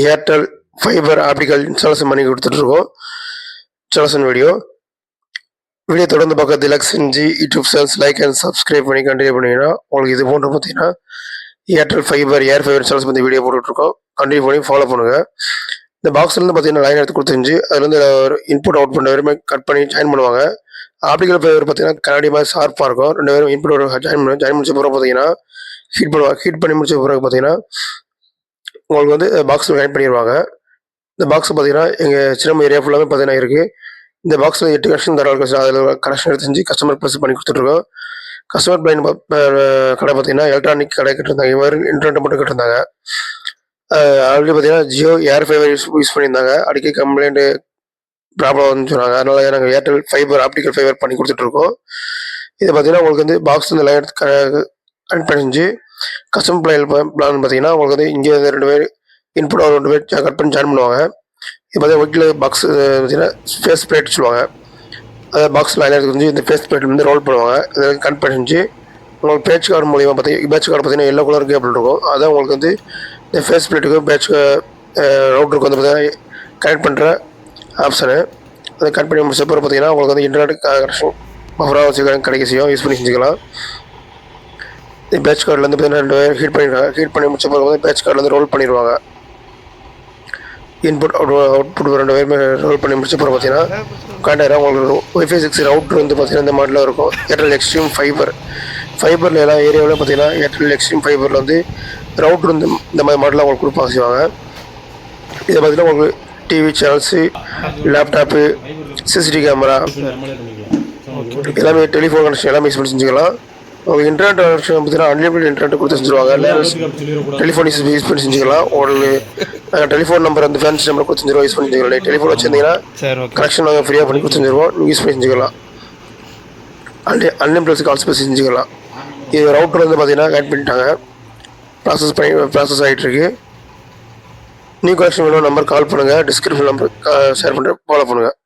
Airtel fibre optical installation பண்ணி கொடுத்துட்ருக்கோம் installation video video தொடர்ந்து பக்கத்தில் திலக்ஸ் செஞ்சு YouTube channels like and subscribe பண்ணி கண்டினியூ பண்ணிங்கன்னா உங்களுக்கு இது போன்ற பார்த்தீங்கன்னா Airtel fibre air fibre installation பற்றி வீடியோ போட்டுட்ருக்கோம். கண்டினியூ பண்ணி ஃபாலோ பண்ணுங்கள் இந்த பாக்ஸ்லேருந்து பார்த்தீங்கன்னா லைன் எடுத்து கொடுத்துருந்துச்சு. அதுலேருந்து ஒரு இன்புட் அவுட் பண்ண வரைமே கட் பண்ணி ஜாயின் பண்ணுவாங்க. ஆப்டிக்கல் ஃபைபர் பார்த்தீங்கன்னா கண்ணாடி மாதிரி ஷார்ப்பாக இருக்கும். ரெண்டு பேரும் இன்புட் ஜாயின் பண்ணி ஜாயின் முடிச்ச பிறகு பார்த்தீங்கன்னா ஹீட் பண்ணுவாங்க ஹீட் பண்ணி முடிச்ச பிறகு பார்த்தீங்கன்னா உங்களுக்கு வந்து பாக்ஸில் கனெக்ட் பண்ணிடுவாங்க இந்த பாக்ஸ் பார்த்தீங்கன்னா எங்கள் சின்ன ஏரியா ஃபுல்லாகவே பார்த்தீங்கன்னா இருக்குது இந்த பாக்ஸில் எட்டு கனெக்ஷன் தர அதில் கனெக்ஷன் எடுத்து செஞ்சு கஸ்டமர் ப்ளஸ் பண்ணி கொடுத்துட்ருக்கோம். கஸ்டமர் பிளைன் கடை பார்த்தீங்கன்னா எலக்ட்ரானிக் கடை கட்டிருந்தாங்க. இவர் இன்டர்நெட் மட்டும் கட்டிருந்தாங்க. ஆல்ரெடி பார்த்தீங்கன்னா Jio air fibre use use பண்ணியிருந்தாங்க. அடிக்கடி கம்ப்ளைண்ட்டு ப்ராப்ளம் வந்து சொன்னாங்க. அதனால நாங்கள் ஏர்டெல் ஃபைபர் ஆப்டிக்கல் ஃபைபர் பண்ணி கொடுத்துட்ருக்கோம். இது பார்த்தீங்கன்னா உங்களுக்கு வந்து பாக்ஸ் இந்த லைன் கனெக்ட் பண்ணி கஸ்டம் பிளான் பிளான் பார்த்தீங்கன்னா உங்களுக்கு வந்து இங்கே ரெண்டு பேர் இன்புட் ரெண்டு பேர் கட் பண்ணி ஜாயின் பண்ணுவாங்க. இது பார்த்தீங்கன்னா ஒயிட்டில் பாக்ஸ் பார்த்தீங்கன்னா ஃபேஸ் பிளேட் சொல்லுவாங்க அதாவது பாக்ஸ் லைனாக எடுத்து இந்த ஃபேஸ் பிளேட் வந்து ரோல் பண்ணுவாங்க. இதில் கட் பண்ணி உங்களுக்கு பேட்ச் கார்டு மூலியமாக பார்த்தீங்கன்னா பேட்ச் கார்டு பார்த்தீங்கன்னா எல்லோ கலர் கேபிள் இருக்கும். அதான் உங்களுக்கு வந்து இந்த ஃபேஸ் பிளேட்டுக்கு பேட்ச் ரவுட்டருக்கு வந்து பார்த்தீங்கன்னா கனெக்ட் பண்ணுற ஆப்ஷனு அதை கட் பண்ணி முடிச்சப்பறம் பார்த்தீங்கன்னா உங்களுக்கு வந்து இன்டர்நெட் கனெக்ஷன் பஃபராக வச்சு கிடைக்க செய்யும். யூஸ் பண்ணி செஞ்சுக்கலாம். பேட்ச் கார்டில் வந்து பார்த்தீங்கன்னா ரெண்டு ஹீட் பண்ணிடுவாங்க ஹீட் பண்ணி முடிச்ச பிறகு வந்து பேட்ச் கார்டில் வந்து ரோல் பண்ணிடுவாங்க. இன்புட் அவுட் அவுட்புட் ரெண்டு பேருமே ரோல் பண்ணி முடிச்ச பிறகு பார்த்தீங்கன்னா காண்டாயிரம் உங்களுக்கு ஒய்ஃபை சிக்ஸ் ரவுட்ரு வந்து பார்த்தீங்கன்னா இந்த மாடலில் இருக்கும். ஏர்டெல் எக்ஸ்ட்ரீம் ஃபைபர் ஃபைபரில் எல்லா ஏரியாவிலும் பார்த்தீங்கன்னா ஏர்டெல் எக்ஸ்ட்ரீம் ஃபைபரில் வந்து ரவுட்ரு வந்து இந்த மாதிரி மாடலாக உங்களுக்கு கொடுப்பாங்க செய்வாங்க. இதை பார்த்தீங்கன்னா உங்களுக்கு TV channels laptop CCTV camera எல்லாமே டெலிஃபோன் கனெக்ஷன் எல்லாமே யூஸ் பண்ணி செஞ்சுக்கலாம். உங்களுக்கு இன்டர்நெட் கனெக்ஷன் பார்த்தீங்கன்னா அன்லிமிட்டட் இன்டர்நெட் கொடுத்து செஞ்சுருவாங்க. டெலிஃபோன் யூஸ் யூஸ் பண்ணி செஞ்சுக்கலாம். உங்களுக்கு டெலிஃபோன் நம்பர் அந்த ஃபேன்சி நம்பர் கொடுத்து செஞ்சுருவோம் யூஸ் பண்ணி செஞ்சுக்கலாம் டெலிஃபோன் வச்சிருந்தீங்கன்னா கனெக்ஷன் நாங்கள் ஃப்ரீயாக பண்ணி கொடுத்து செஞ்சுருவோம். யூஸ் பண்ணி செஞ்சுக்கலாம். அன்லி அன்லிமிட்டட் கால்ஸ் பேசி செஞ்சுக்கலாம். இது ரவுட்டர் வந்து பார்த்தீங்கன்னா கனெக்ட் பண்ணிட்டாங்க. ப்ராசஸ் பண்ணி ப்ராசஸ் ஆகிட்டு இருக்கு நியூ கனெக்ஷன் வேணும் நம்பர் கால் பண்ணுங்கள் டிஸ்கிரிப்ஷன் நம்பர் ஷேர் பண்ணுறேன் ஃபாலோ பண்ணுங்கள்